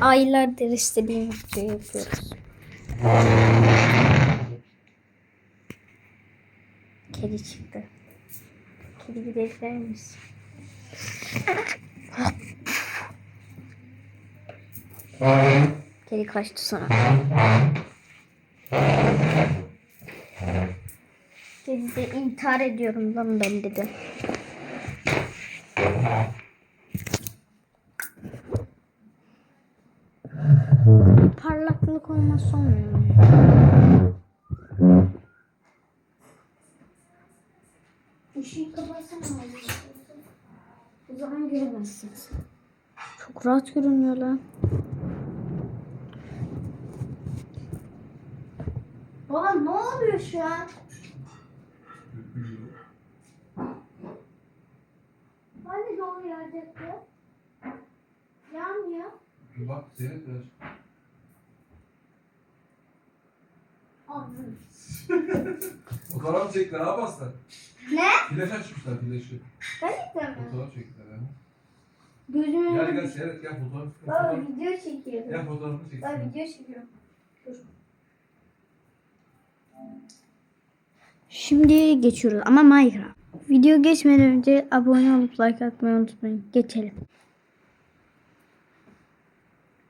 Aylardır istediğim videoyu yapıyoruz. Kedi çıktı. Kedi gidebilir misin? Kedi kaçtı sana. Kedi de intihar ediyorum lan ben dedi. Parlaklık olmazsa olmuyor. Işığı kapatsana. O zaman göremezsin. Çok rahat görünüyor lan. Baba ne oluyor şu an? Hani dolu? Yağmıyor. Bir bak seyret biraz. Anladım. Fotoğraf çektiler ha baslar. Ne? Flaş açmışlar flaşı. Gerçekten mi? Fotoğraf çektiler ha. Gözümün Gel gel seyret gel fotoğraf. Baba fotoğraf. video çekiyorum. Gel fotoğrafını çek. Baba video çekiyorum. Dur. Şimdi geçiyoruz ama Minecraft. Video geçmeden önce abone olup like atmayı unutmayın. Geçelim.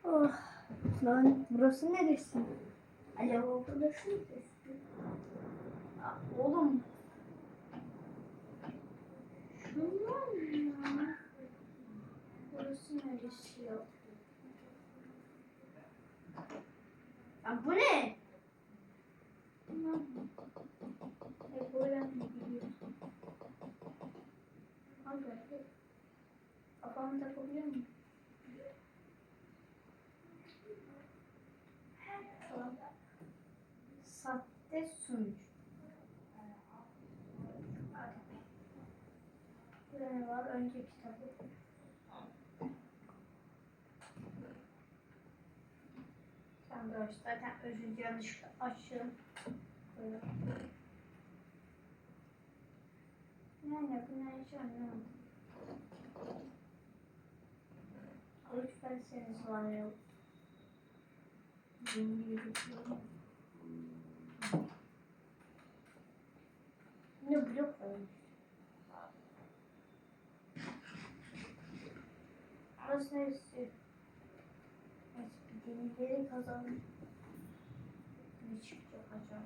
Oh, lan burası neresi? Burası neresi? Aa, Oğlum. Şunlar ne ya? Burası neresi ya? Ya bu ne? Tamam. E böyle mi gidiyor? Abi. Kafamı takabiliyor muyum? Tamam. Sahte sunucu. Burada ne var? Önce kitabı. Doğru. Zaten özür yanlışlıkla. Böyle. Yani bu ne hiç anlamadım. Lütfen ya. Bilmiyorum. Ne blok var? Burası neresi? Evet, denizleri kazandım. Acaba?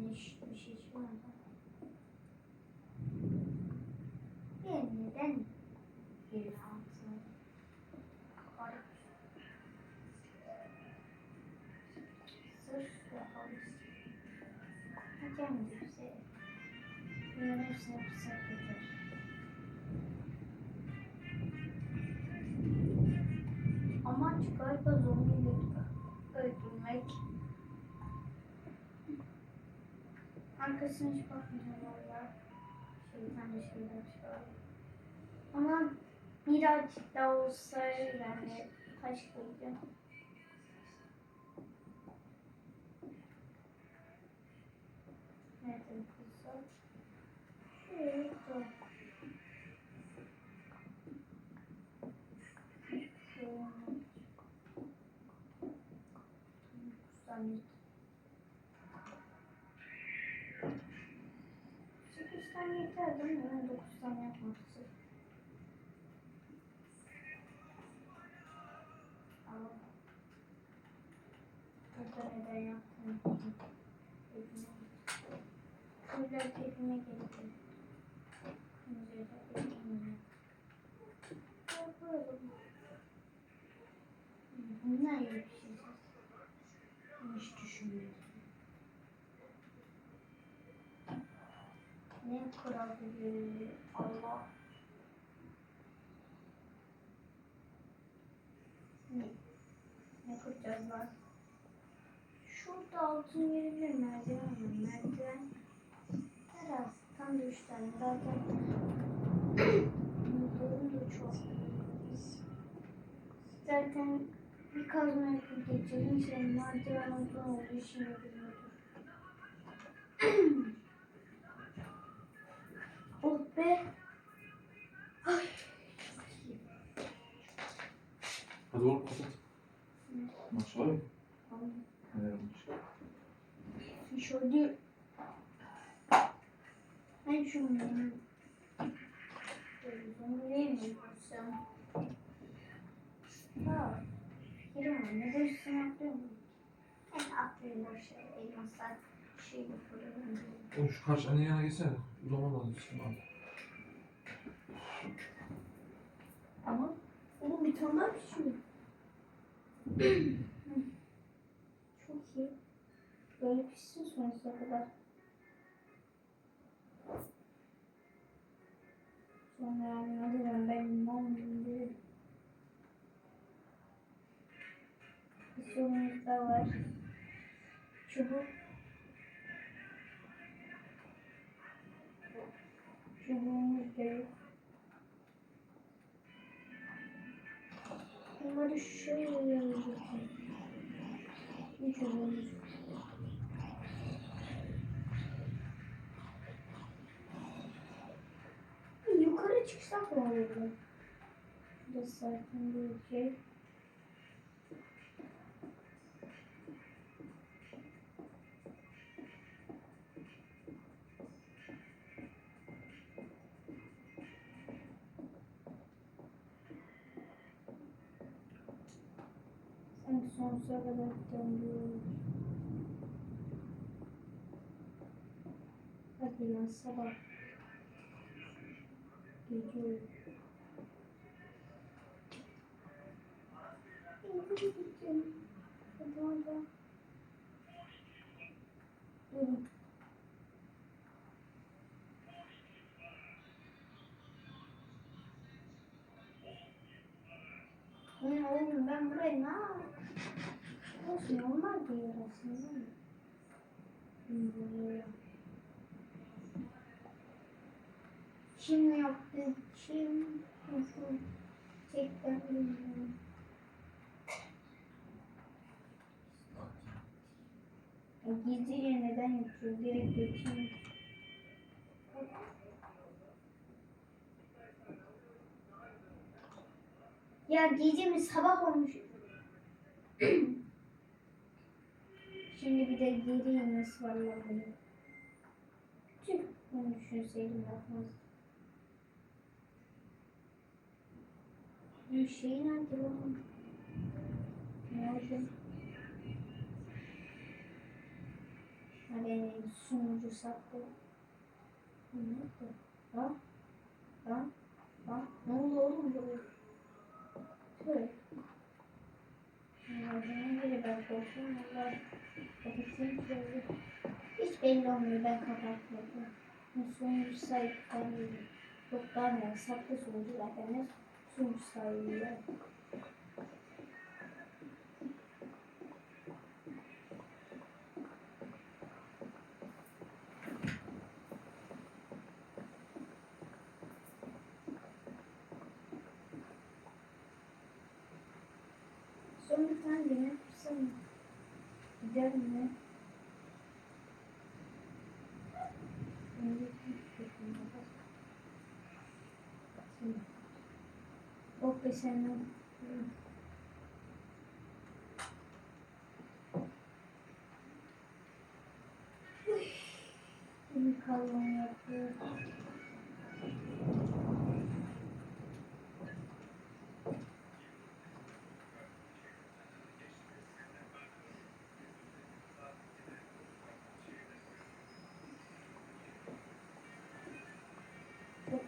Ne çıktı bir şey çıkmadı. Ben neden bir altına garip sırf yapalım. Kendisi bunların hepsini yapsak yeter. Amaç galiba zombileri Arkasına hiç bakmayacağım valla. Şeytan bir şeyler çıkar. Ama birazcık daha olsa yani taş koyacağım. Nerede kızı? Şurada. Şurada. Dokuz Sekiz tane yeter değil mi? Ben dokuz tane yapmak. Ama burada neden yaptım? Kuyular keyfime geldi. Kuyular keyfime Bunlar yapışacağız. Hiç düşünmedim. Ne kurabilir Allah? Ne? Ne kuracağız lan? Şurada altın verilir merdiven var. Merdiven biraz tam da üç tane zaten Bunların da çok. Zaten bir kazma yapıp geçelim. Şey merdiven uzun olduğu için yapılıyordur. be. Ay. Hadi oğlum kapat. Maç var mı? Neler olmuş? Şöyle ben şunu mi yapsam? Ha, fikrim var. Ne dersin atlıyorum? Ben atlıyorum o şey. Elmaslar şey yapıyorum. Oğlum şu karşı annenin yanına geçsene. Uzamam lazım işte abi. Ama oğlum bir tane daha pişiyor. Çok iyi. Böyle pişsin sonsuza kadar. Sonra yani ne dedim ben non dedim. Bir sorunumuz da var. Çubuk. Çubuğumuz da yok. Bunları şöyle yapacağım. Üç olmuş. Yukarı çıksak ne olurdu? Şurada sakin bir şey. Sonsuza kadar döndürüyoruz. Hadi lan sabah. Gece. Durun. Ne oğlum ben buraya ne? Onlar diyor aslında. Bilmiyorum. Kim yaptı? Kim? Nasıl? Tekrar bilmiyorum. Ya Gizlice neden yapıyor? Direkt geçeyim. Ya gece mi sabah olmuş. De geri var vallahi. Tüh, bunu düşünseydim yapmazdım. Bir şey nerede oğlum? Ne oldu? Hadi sunucu sattı. Ne oldu? Ha? Ha? Ha? Ne oldu oğlum böyle? Tüh. Nereden beri ben korkuyorum valla. Hiç belli olmuyor ben kapatmadım. Sayıp kalmıyorum. Yok daha ne? Saklı sonucu zaten ne sonuç sayıyor. Son bir tane? Gider mi? Oh be. Bir kalın yapıyor. Çok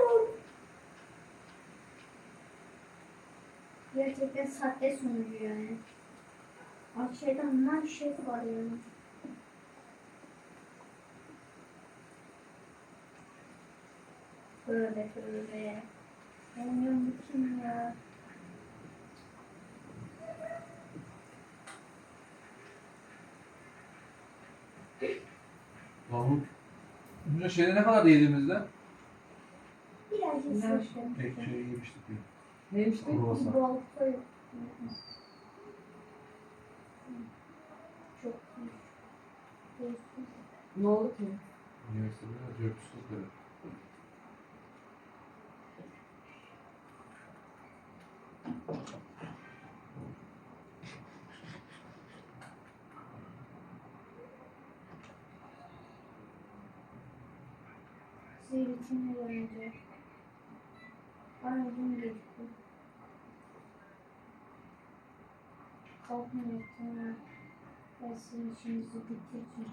oldu? Gerçekten sahte sunucu yani. Aşağıdan man şef var yani. Tövbe tövbe. Bilmiyorum bu kim ya. Mahmut. Bunca şeyde ne kadar yediğimizde? Birazcık Ne? sıçradım. Tek şey yemiştik ya. Neymiş de? Kruvasan. Bu hafta yok. Çok iyi. Ne oldu ki? Üniversitede 440 lira. Zeytin ne önce? Anladım geçti. Kalkın yaptığına ben sizin işinizi bitireceğim.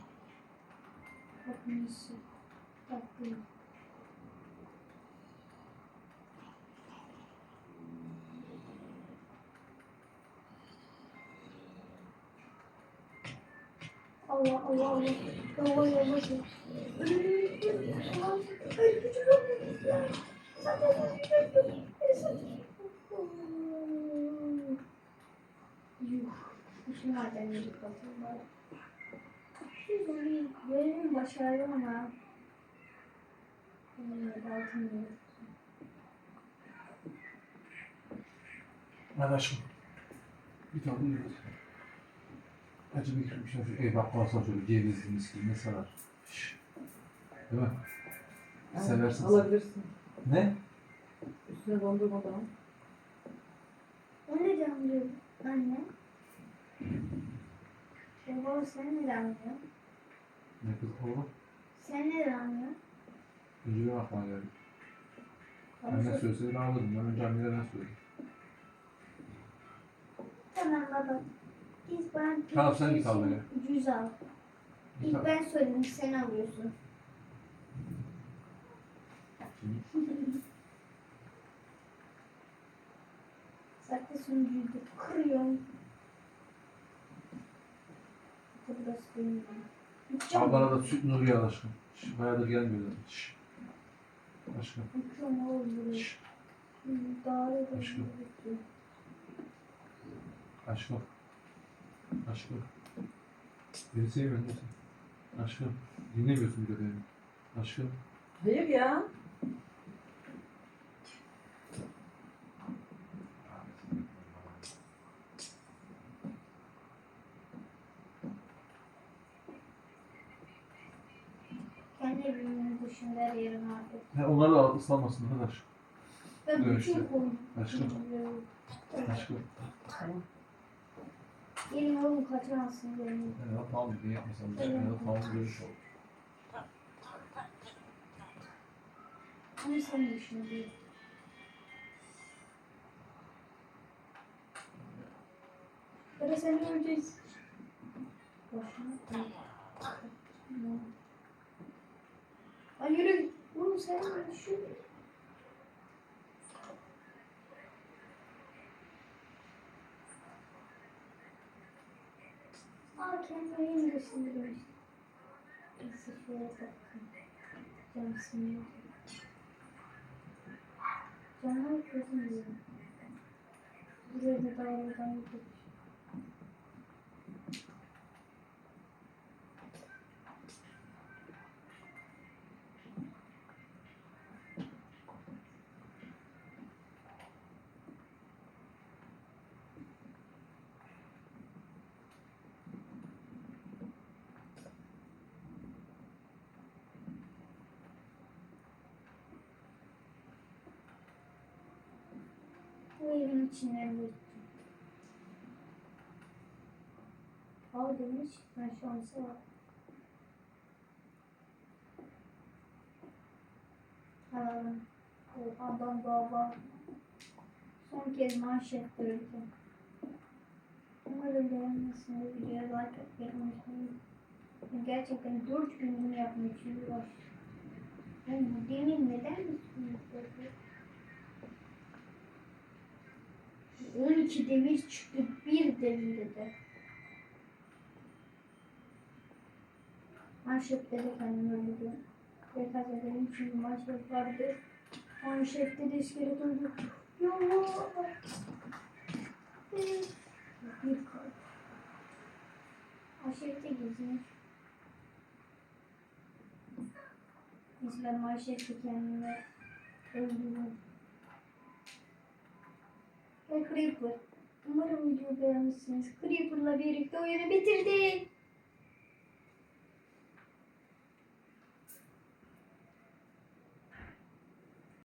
Hepinizi tatlıyım. Allah Allah Allah. Allah Allah. Yuh. Kapatayım bari. Şu zoru bölümü başardım ama. Altın aşkım. Bir tane ver. Acı bir bir şey bakma alsana şöyle cevizli miski ne sarar. Değil mi? Evet, Seversin sen. Alabilirsin. Ne? Üstüne dondurmadan. O ne canlı anne? Baba sen ne canlı? Ne kız oğlum? Sen ne canlı? Önce benim aklıma geldi. Anne söylese ben alırım. Ben önce anneye ben söyledim. Tamam baba. Biz ben Tamam, sen git al beni. Ucuz al. İlk ben söyledim sen alıyorsun. Saklı sunucuyu kırıyorum. Burası benim. Ablana da süt nuru ya aşkım. Şş, Bayağıdır gelmiyor zaten. Şş. Aşkım. Buraya. Şş. Daha da Aşkım. Aşkım. Aşkım. Beni sevmiyor musun? Aşkım. Dinlemiyorsun bir de beni. Aşkım. Hayır ya. Kendi evimin dışında her yerim artık. Ya onları da ıslanmasın arkadaş. Ben Dönüşte. bütün koydum. Aşkım. Aşkım. Tamam. Gelin oğlum kaçamazsın beni. Ya tamam bir yapmasam da. Ya tamam görüş oldu. Ama sen düşündün. Ya da seni öleceğiz. Boşuna. Ne? Ay yürü Oğlum sen düşün. Aa kendime yeni düşündüm. Neyse şöyle bakın. Cam sinir. Canım gözüm yiyor. Buraya da dağlardan içinden geçtim. Al demiş, ben şansı var. Alalım. O adam baba. Son kez manşet gördüm. Umarım beğenmişsiniz. Videoya like atmayı unutmayın. Gerçekten 4 gün bunu yapmak için uğraştım. Bu demin neden mi 12 demir çıktı, bir demir dedi. Manşette de kendim öldürdüm. Birkaç edelim çünkü manşet vardı. Manşette de iskelet öldü. Ya Bir kalp. Manşette. Biz ben manşette kendime öldürdüm. Ve Creeper. Umarım videoyu beğenmişsiniz. Creeper'la birlikte oyunu bitirdik.